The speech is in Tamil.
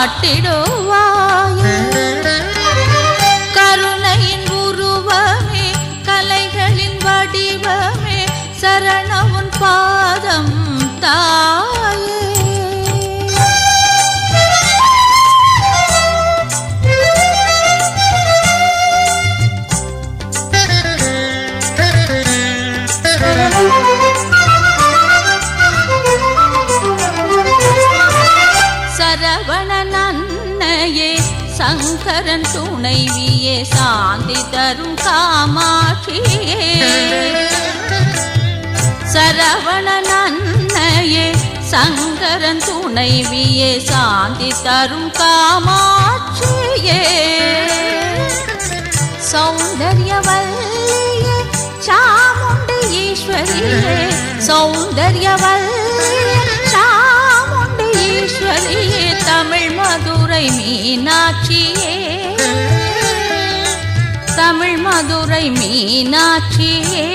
காட்டிடுவாய். கருணையின் உருவமே கலைகளின் வடிவமே சரண உன் பாதம் சங்கரன் துணைவியே சாந்தி தரும் காமாட்சியே சரவணன் அன்னையே சங்கரன் துணைவியே சாந்தி தரும் காமாட்சியே. சௌந்தர்யவல்லியே சாமுண்டி ஈஸ்வரியே சௌந்தர்யவல்லியே மதுரை மீனாட்சியே. தமிழ் மதுரை மீனாட்சியே.